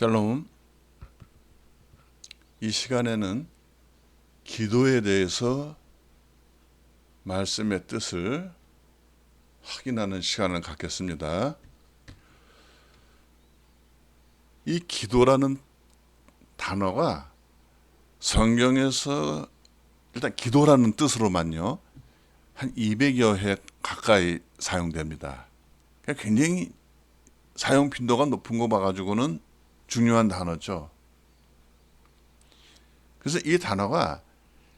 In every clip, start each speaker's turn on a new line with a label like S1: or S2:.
S1: 샬롬. 이 시간에는 기도에 대해서 말씀의 뜻을 확인하는 시간을 갖겠습니다. 이 기도라는 단어가 성경에서 일단 기도라는 뜻으로만요. 한 200여 회 가까이 사용됩니다. 그러니까 굉장히 사용 빈도가 높은 거 봐가지고는 중요한 단어죠. 그래서 이 단어가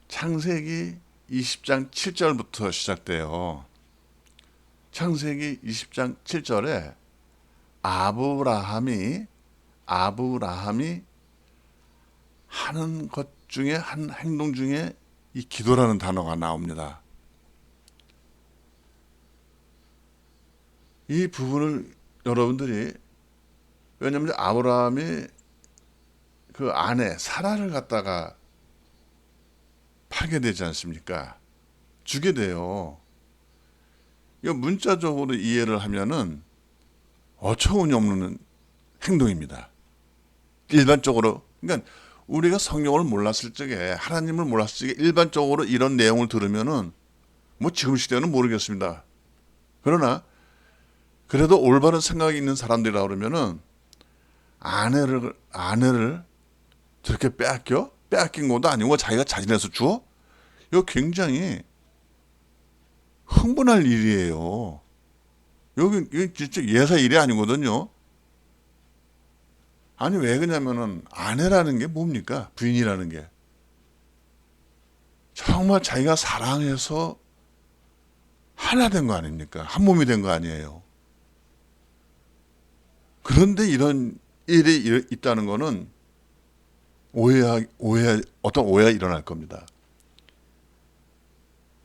S1: 창세기 20장 7절부터 시작돼요. 창세기 20장 7절에 아브라함이 아브라함이 하는 것 중에 한 행동 중에 이 기도라는 단어가 나옵니다. 이 부분을 여러분들이 왜냐하면 아브라함이 그 아내 사라를 갖다가 팔게 되지 않습니까? 주게 돼요. 이거 문자적으로 이해를 하면은 어처구니 없는 행동입니다. 일반적으로 그러니까 우리가 성경을 몰랐을 적에 하나님을 몰랐을 적에 일반적으로 이런 내용을 들으면은 뭐 지금 시대는 모르겠습니다. 그러나 그래도 올바른 생각이 있는 사람들이라 그러면은 아내를 아내를 저렇게 빼앗겨 빼앗긴 것도 아니고 자기가 자진해서 주어 이거 굉장히 흥분할 일이에요. 여기 진짜 예사 일이 아니거든요. 아니 왜 그러냐면은 아내라는 게 뭡니까 부인이라는 게 정말 자기가 사랑해서 하나 된 거 아닙니까 한 몸이 된 거 아니에요. 그런데 이런 일이 일- 있다는 거는 오해 오해 어떤 오해가 일어날 겁니다.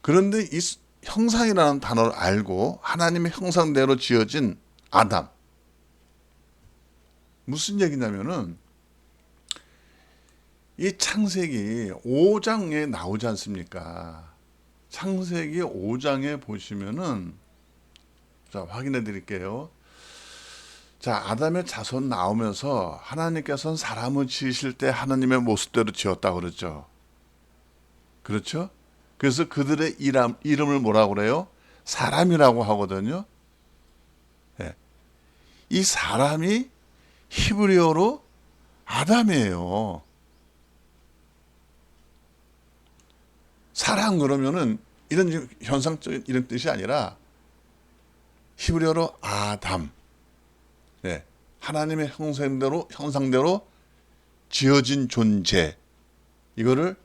S1: 그런데 이 스- 형상이라는 단어를 알고 하나님의 형상대로 지어진 아담 무슨 얘기냐면은 이 창세기 5장에 나오지 않습니까? 창세기 5장에 보시면은 자 확인해 드릴게요. 자, 아담의 자손 나오면서 하나님께서는 사람을 지으실 때 하나님의 모습대로 지었다 그러죠. 그렇죠? 그래서 그들의 이름, 이름을 뭐라고 그래요? 사람이라고 하거든요. 예. 이 사람이 히브리어로 아담이에요. 사람 그러면은 이런 현상적인 이런 뜻이 아니라 히브리어로 아담. 네. 하나님의 형상대로 형상대로 지어진 존재 이거를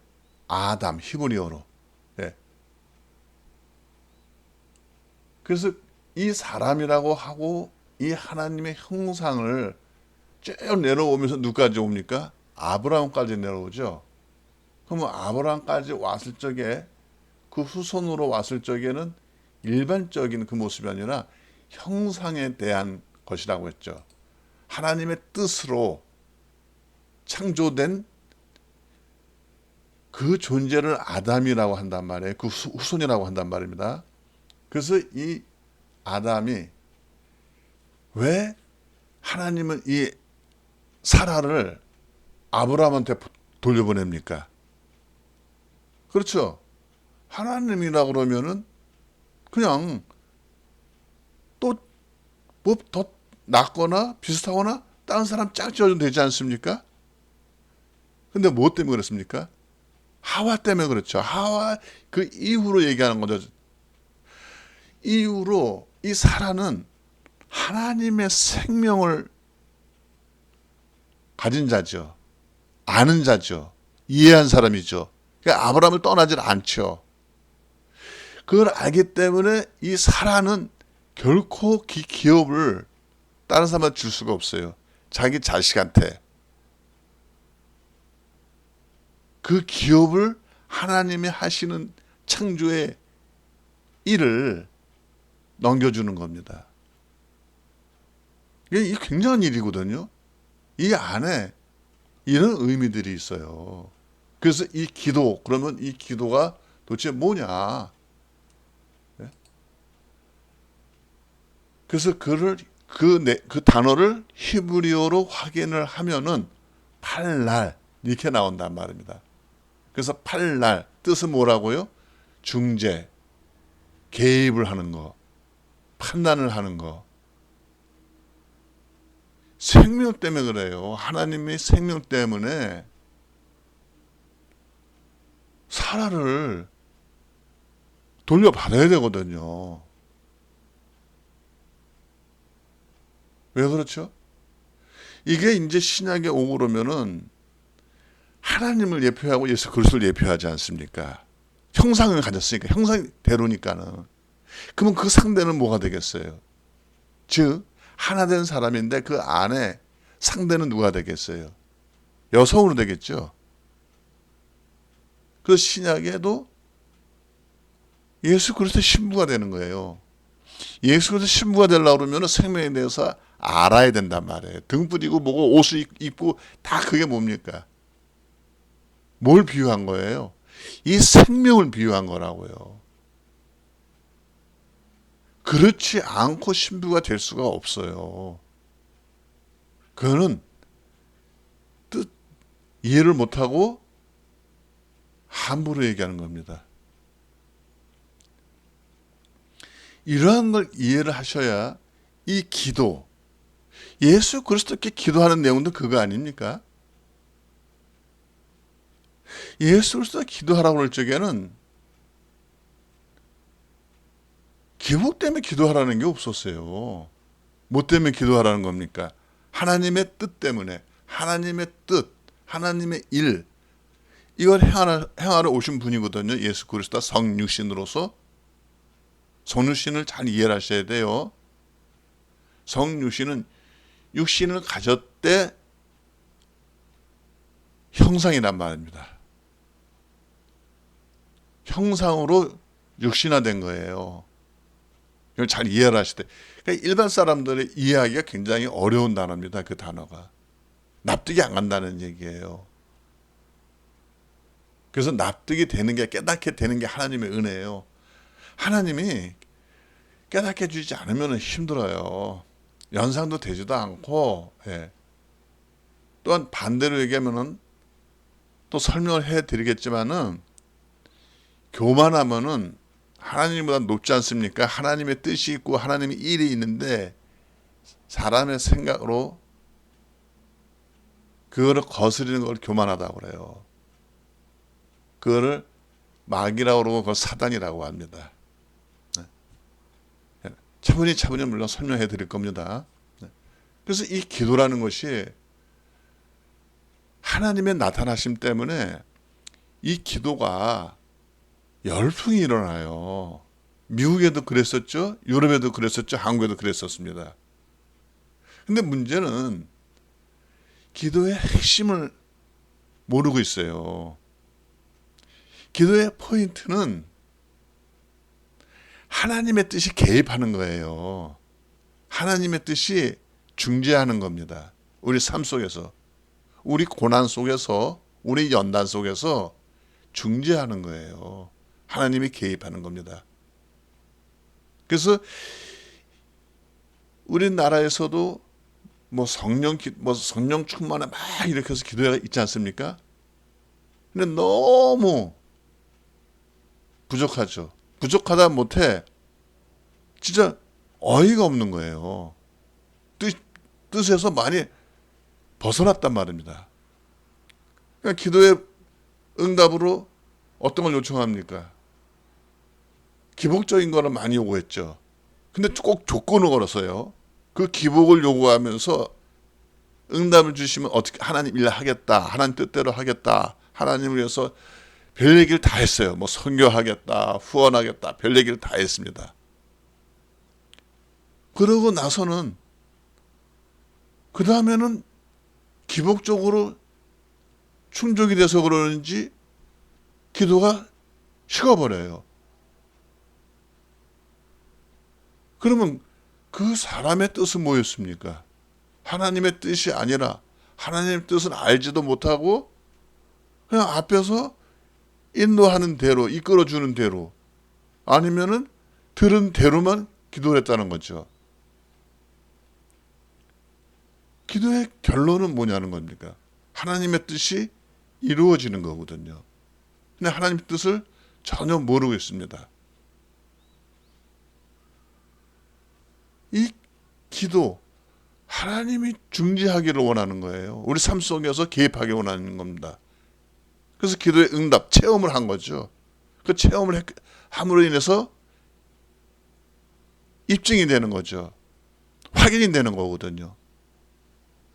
S1: 아담 히브리어로 네. 그래서 이 사람이라고 하고 이 하나님의 형상을 쭉 내려오면서 누구까지 옵니까? 아브라함까지 내려오죠. 그러면 아브라함까지 왔을 적에 그 후손으로 왔을 적에는 일반적인 그 모습이 아니라 형상에 대한 것이라고 했죠. 하나님의 뜻으로 창조된 그 존재를 아담이라고 한단 말이에요. 그 후- 후손이라고 한단 말입니다. 그래서 이 아담이 왜 하나님은 이 사라를 아브라함한테 돌려보냅니까? 그렇죠. 하나님이라 그러면은 그냥 또뭐더 낫거나 비슷하거나 다른 사람 짝 지어도 되지 않습니까? 근데 뭐 때문에 그렇습니까? 하와 때문에 그렇죠. 하와 그 이후로 얘기하는 거죠. 이후로 이 사라는 하나님의 생명을 가진 자죠. 아는 자죠. 이해한 사람이죠. 그러니까 아브라함을 떠나질 않죠. 그걸 알기 때문에 이 사라는 결코 기, 기업을 다른 사람한테 줄 수가 없어요. 자기 자식한테. 그 기업을 하나님이 하시는 창조의 일을 넘겨주는 겁니다. 이게 굉장한 일이거든요. 이 안에 이런 의미들이 있어요. 그래서 이 기도, 그러면 이 기도가 도대체 뭐냐? 예? 그래서 그를 그, 내, 그 단어를 히브리어로 확인을 하면은 팔날 이렇게 나온단 말입니다. 그래서 팔날 뜻은 뭐라고요? 중재, 개입을 하는 거, 판단을 하는 거. 생명 때문에 그래요. 하나님의 생명 때문에 사라를 돌려받아야 되거든요. 왜 그렇죠? 이게 이제 신약에 오고 그러면은 하나님을 예표하고 예수 그리스도를 예표하지 않습니까? 형상을 가졌으니까 형상대로니까는 그러면 그 상대는 뭐가 되겠어요? 즉 하나 된 사람인데 그 안에 상대는 누가 되겠어요? 여성으로 되겠죠. 그 신약에도 예수 그리스도 신부가 되는 거예요. 예수 그리스도 신부가 되려고 그러면 생명에 대해서 알아야 된단 말이에요. 등 뿌리고 뭐고 옷을 입고 다 그게 뭡니까? 뭘 비유한 거예요? 이 생명을 비유한 거라고요. 그렇지 않고 신부가 될 수가 없어요. 그거는 뜻 이해를 못하고 함부로 얘기하는 겁니다. 이러한 걸 이해를 하셔야 이 기도, 예수 그리스도께 기도하는 내용도 그거 아닙니까? 예수 그리스도 기도하라고 그럴 적에는 기복 때문에 기도하라는 게 없었어요. 뭐 때문에 기도하라는 겁니까? 하나님의 뜻 때문에 하나님의 뜻, 하나님의 일 이걸 행하러 오신 분이거든요. 예수 그리스도 성육신으로서 성육신을 잘 이해하셔야 돼요. 성육신은 육신을 가졌대 형상이란 말입니다. 형상으로 육신화된 거예요. 이걸 잘 이해를 하시되. 그러니까 일반 사람들의 이해하기가 굉장히 어려운 단어입니다. 그 단어가. 납득이 안 간다는 얘기예요. 그래서 납득이 되는 게 깨닫게 되는 게 하나님의 은혜예요. 하나님이 깨닫게 주지 않으면 힘들어요. 연상도 되지도 않고, 예. 또한 반대로 얘기하면은 또 설명을 해 드리겠지만은 교만하면은 하나님보다 높지 않습니까? 하나님의 뜻이 있고 하나님의 일이 있는데 사람의 생각으로 그거를 거스리는 걸 교만하다고 그래요. 그거를 마귀라고 그러고 그걸 사단이라고 합니다. 네. 차분히 차분히 물론 설명해 드릴 겁니다. 네. 그래서 이 기도라는 것이 하나님의 나타나심 때문에 이 기도가 열풍이 일어나요. 미국에도 그랬었죠. 유럽에도 그랬었죠. 한국에도 그랬었습니다. 근데 문제는 기도의 핵심을 모르고 있어요. 기도의 포인트는 하나님의 뜻이 개입하는 거예요. 하나님의 뜻이 중재하는 겁니다. 우리 삶 속에서, 우리 고난 속에서, 우리 연단 속에서 중재하는 거예요. 하나님이 개입하는 겁니다. 그래서 우리나라에서도 뭐 성령 뭐 성령 충만에 막 이렇게 해서 기도가 있지 않습니까? 근데 너무 부족하죠. 부족하다 못해 진짜 어이가 없는 거예요. 뜻, 뜻에서 많이 벗어났단 말입니다. 그러니까 기도의 응답으로 어떤 걸 요청합니까? 기복적인 거는 많이 요구했죠. 근데 꼭 조건을 걸었어요. 그 기복을 요구하면서 응답을 주시면 어떻게 하나님 일 하겠다. 하나님 뜻대로 하겠다. 하나님을 위해서 별 얘기를 다 했어요. 뭐 선교하겠다. 후원하겠다. 별 얘기를 다 했습니다. 그러고 나서는 그 다음에는 기복적으로 충족이 돼서 그러는지 기도가 식어버려요. 그러면 그 사람의 뜻은 뭐였습니까? 하나님의 뜻이 아니라 하나님의 뜻을 알지도 못하고 그냥 앞에서 인도하는 대로 이끌어주는 대로 아니면은 들은 대로만 기도를 했다는 거죠. 기도의 결론은 뭐냐는 겁니까? 하나님의 뜻이 이루어지는 거거든요. 근데 하나님 뜻을 전혀 모르고 있습니다. 이 기도 하나님이 중지하기를 원하는 거예요. 우리 삶 속에서 개입하기 원하는 겁니다. 그래서 기도의 응답 체험을 한 거죠. 그 체험을 했- 함으로 인해서 입증이 되는 거죠. 확인이 되는 거거든요.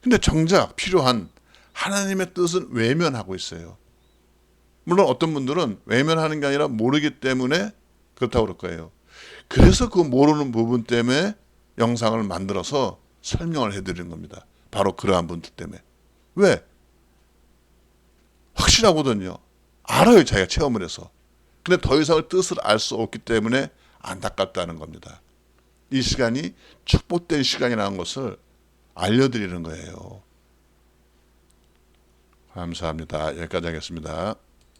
S1: 근데 정작 필요한 하나님의 뜻은 외면하고 있어요. 물론 어떤 분들은 외면하는 게 아니라 모르기 때문에 그렇다고 그럴 거예요. 그래서 그 모르는 부분 때문에 영상을 만들어서 설명을 해드리는 겁니다. 바로 그러한 분들 때문에. 왜? 확실하거든요. 알아요, 자기가 체험을 해서. 근데 더 이상의 뜻을 알 수 없기 때문에 안타깝다는 겁니다. 이 시간이 축복된 시간이라는 것을 알려드리는 거예요. 감사합니다. 여기까지 하겠습니다.